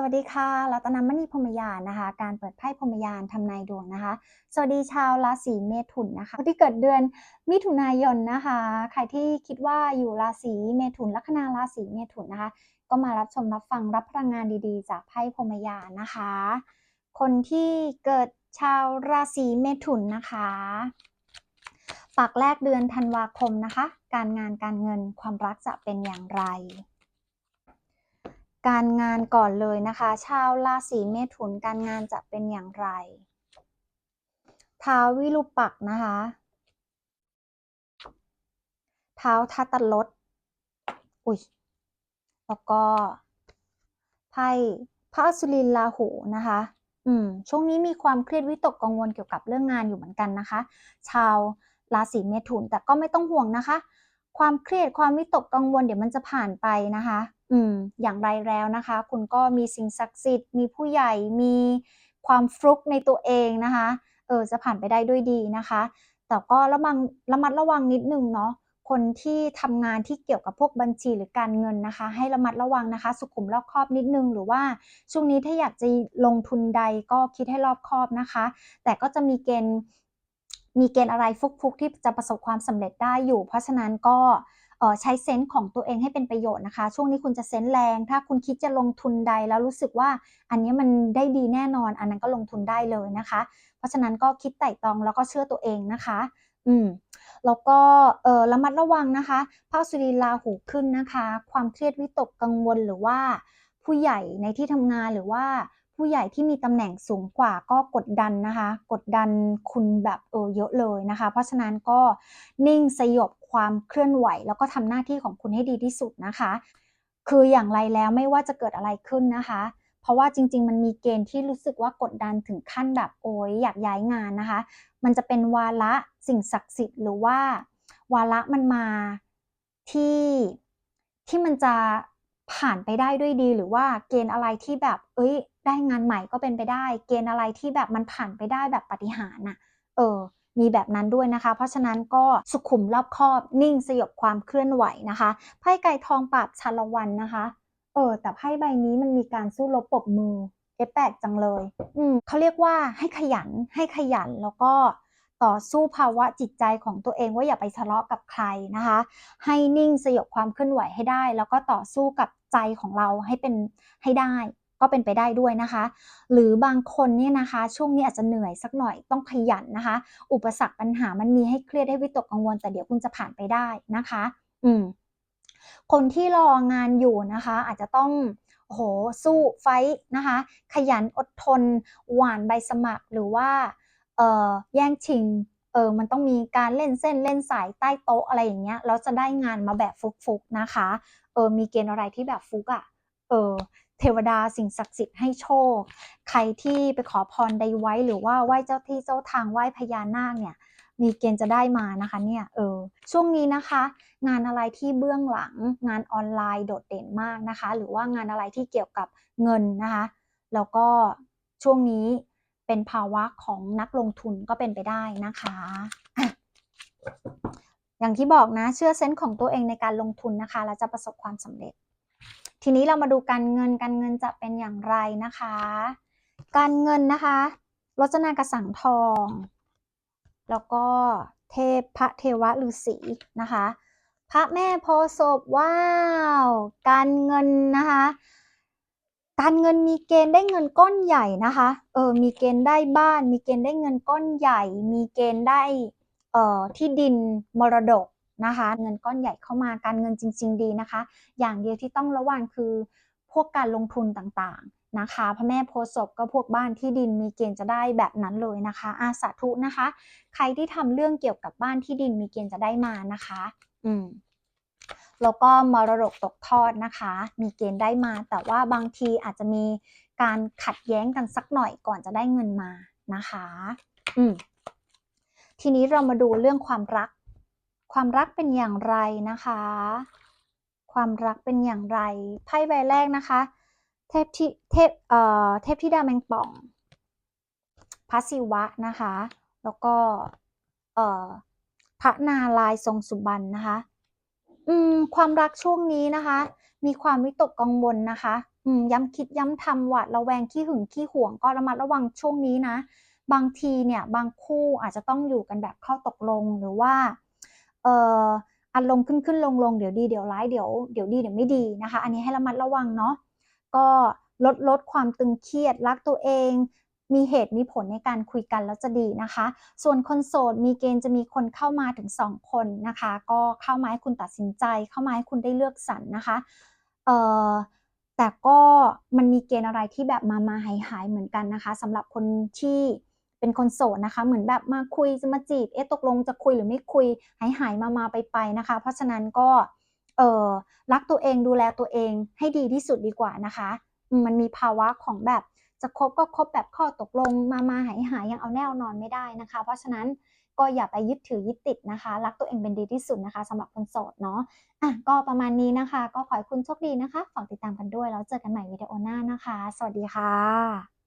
สวัสดีค่ะรัตนมณีพรมยานนะคะ การเปิดไพ่พรมยานทำนายดวงนะคะ สวัสดีชาวราศีเมถุนนะคะคนที่เกิดเดือนมิถุนายนนะคะ ใครที่คิดว่าอยู่ราศีเมถุนลัคนาราศีเมถุนนะคะ ก็มารับชมรับฟังรับพลังงานดีๆ จากไพ่พรมยานนะคะ คนที่เกิดชาวราศีเมถุนนะคะปักแรกเดือนธันวาคมนะคะ การงานการเงินความรักจะเป็นอย่างไร การงานก่อนเลยนะคะ ชาวราศีเมถุนการงานจะเป็นอย่างไรท้าววิรูปักษ์นะคะท้าทัตตลดอุ้ยแล้วก็ไพ่พระสุรินลาหูนะคะ อืม ช่วงนี้มีความเครียดวิตกกังวลเกี่ยวกับเรื่องงานอยู่เหมือนกันนะคะ ชาวราศีเมถุนแต่ก็ไม่ต้องห่วงนะคะ ความเครียดความวิตกกังวลเดี๋ยวมันจะผ่านไปนะคะ อืม อย่างไรแล้วนะคะ คุณก็มีสิ่งศักดิ์สิทธิ์ มีผู้ใหญ่ มีความฟลุกในตัวเองนะคะ เออ จะผ่านไปได้ด้วยดีนะคะ แต่ก็ระมังระมัดระวังนิดนึงเนาะ คนที่ทำงานที่เกี่ยวกับพวกบัญชีหรือการเงินนะคะ ให้ระมัดระวังนะคะ สุขุมรอบคอบนิดนึง หรือว่าช่วงนี้ถ้าอยากจะลงทุนใดก็คิดให้รอบคอบนะคะ แต่ก็จะมีเกณฑ์ มีเกณฑ์อะไรฟุกๆ ที่จะประสบความสำเร็จได้อยู่ เพราะฉะนั้นก็ใช้เซนส์ของตัวเองให้เป็นประโยชน์นะคะ ช่วงนี้คุณจะเซนส์แรง ถ้าคุณคิดจะลงทุนใดแล้วรู้สึกว่าอันนี้มันได้ดีแน่นอน อันนั้นก็ลงทุนได้เลยนะคะ เพราะฉะนั้นก็คิดไต่ตองแล้วก็เชื่อตัวเองนะคะ อืมแล้วก็เออระมัดระวังนะคะพระสุริลาหูขึ้นนะคะ ความเครียดวิตกกังวลหรือว่าผู้ใหญ่ในที่ทำงานหรือว่า ผู้ใหญ่ที่มีตำแหน่งสูงกว่าก็กดดันนะคะ กดดันคุณแบบเออเยอะเลยนะคะ เพราะฉะนั้นก็นิ่งสยบความเคลื่อนไหว แล้วก็ทำหน้าที่ของคุณให้ดีที่สุดนะคะ คืออย่างไรแล้วไม่ว่าจะเกิดอะไรขึ้นนะคะเพราะว่าจริง ๆ มันมีเกณฑ์ที่รู้สึกว่ากดดันถึงขั้นแบบโอ้ยอยากย้ายงานนะคะ มันจะเป็นวาระสิ่งศักดิ์สิทธิ์หรือว่า วาระมันมาที่ที่มันจะ ผ่านไปได้ด้วยดีหรือว่าเกณฑ์อะไรที่แบบ เอ้ย ได้งานใหม่ก็เป็นไปได้ เกณฑ์อะไรที่แบบมันผ่านไปได้แบบปฏิหารน่ะ เออ มีแบบนั้นด้วยนะคะ เพราะฉะนั้นก็สุขุมรอบคอบนิ่งสยบความเคลื่อนไหวนะคะไพ่ไก่ทองปราบชาละวันนะคะ เออ แต่ไพ่ใบนี้มันมีการสู้รบปบมือเอแปลกจังเลย อืมเขาเรียกว่าให้ขยันให้ขยันแล้วก็ ต่อสู้ภาวะจิตใจของตัวเองว่าอย่าไปทะเลาะกับใครนะคะ ให้นิ่งสยบความเคลื่อนไหวให้ได้ แล้วก็ต่อสู้กับใจของเราให้เป็นให้ได้ก็เป็นไปได้ด้วยนะคะ หรือบางคนเนี่ยนะคะ ช่วงนี้อาจจะเหนื่อยสักหน่อยต้องขยันนะคะ อุปสรรคปัญหามันมีให้เครียดให้วิตกกังวล แต่เดี๋ยวคุณจะผ่านไปได้นะคะ อืมคนที่รองานอยู่นะคะ อาจจะต้องโหสู้ไฟนะคะ ขยันอดทน หวานใบสมัครหรือว่า เอ่อแย่งชิงเออมันต้องมีการเล่นเส้นเล่นสายใต้โต๊ะอะไรอย่างเงี้ยแล้วจะได้งานมาแบบฟุกๆนะคะเออมีเกณฑ์อะไรที่แบบฟุกอะ่ะเออเทวดาสิ่งศักดิ์สิทธิ์ให้โชค ใครที่ไปขอพรใดไว้หรือว่าไหว้เจ้าที่เจ้าทางไหว้พญานาคเนี่ยมีเกณฑ์จะได้มานะคะเนี่ยเออช่วงนี้นะคะ งานอะไรที่เบื้องหลังงานออนไลน์โดดเด่นมากนะคะ หรือว่างานอะไรที่เกี่ยวกับเงินนะคะ แล้วก็ช่วงนี้ เป็นภาวะของนักลงทุนก็เป็นไปได้นะคะ อย่างที่บอกนะเชื่อเซนส์ของตัวเองในการลงทุนนะคะแล้วจะประสบความสำเร็จ ทีนี้เรามาดูการเงินการเงินจะเป็นอย่างไรนะคะ การเงินนะคะรจนากระสังทอง แล้วก็เทพพระเทวะฤาษีนะคะ พระแม่โพศพว้าว การเงินนะคะ การเงินมีเกณฑ์ได้เงินก้อนใหญ่นะคะ เออ มีเกณฑ์ได้บ้าน มีเกณฑ์ได้เงินก้อนใหญ่ มีเกณฑ์ได้ เอ่อ ที่ดินมรดกนะคะ เงินก้อนใหญ่เข้ามาการเงินจริง ๆ ดีนะคะ อย่างเดียวที่ต้องระวังคือพวกการลงทุนต่างๆนะคะพระแม่โพศพก็พวกบ้านที่ดินมีเกณฑ์จะได้แบบนั้นเลยนะคะ อาสาธุนะคะ ใครที่ทำเรื่องเกี่ยวกับบ้านที่ดินมีเกณฑ์จะได้มานะคะ อืม แล้วก็มรดกตกทอดนะคะ มีเกณฑ์ได้มา แต่ว่าบางทีอาจจะมีการขัดแย้งกันสักหน่อยก่อนจะได้เงินมานะคะ อืมทีนี้เรามาดูเรื่องความรัก ความรักเป็นอย่างไรนะคะ ความรักเป็นอย่างไร ไพ่ใบแรกนะคะ เทพที่เทพเอ่อเทพธิดาแมงป่องพระศิวะนะคะ แล้วก็เอ่อพระนารายทรงสุบรรณนะคะ อืมความรักช่วงนี้นะคะ มีความวิตกกังวลนะคะอืมย้ำคิดย้ำทำหวาดระแวงขี้หึงขี้หวงก็ระมัดระวังช่วงนี้นะ บางทีเนี่ยบางคู่อาจจะต้องอยู่กันแบบเข้าตกลงหรือว่าเอ่ออารมณ์ขึ้นขึ้นลงลงเดี๋ยวดีเดี๋ยวร้ายเดี๋ยวเดี๋ยวดีเดี๋ยวไม่ดีนะคะ อันนี้ให้ระมัดระวังเนาะก็ลดลดความตึงเครียดรักตัวเอง มีเหตุมีผลในการคุยกันแล้วจะดีนะคะ ส่วนคนโสดมีเกณฑ์จะมีคนเข้ามาถึง 2 คนนะคะ ก็เข้ามาให้คุณตัดสินใจ เข้ามาให้คุณได้เลือกสรรนะคะเอ่อแต่ก็มันมีเกณฑ์อะไรที่แบบมามาหายหายเหมือนกันนะคะสำหรับคนที่เป็นคนโสดนะคะ เหมือนแบบมาคุยจะมาจีบเอ๊ะตกลงจะคุยหรือไม่คุยหายหายมามาไปไปนะคะ เพราะฉะนั้นก็เออรักตัวเองดูแลตัวเองให้ดีที่สุดดีกว่านะคะ มันมีภาวะของแบบ จะคบก็คบแบบข้อตกลงมามาหายหายยังเอาแน่นอนไม่ได้นะคะ เพราะฉะนั้นก็อย่าไปยึดถือยึดติดนะคะ รักตัวเองเป็นดีที่สุดนะคะสำหรับคนโสดเนาะอะก็ประมาณนี้นะคะ ก็ขอให้คุณโชคดีนะคะฝากติดตามกันด้วยแล้วเจอกันใหม่วิดีโอหน้านะคะ สวัสดีค่ะ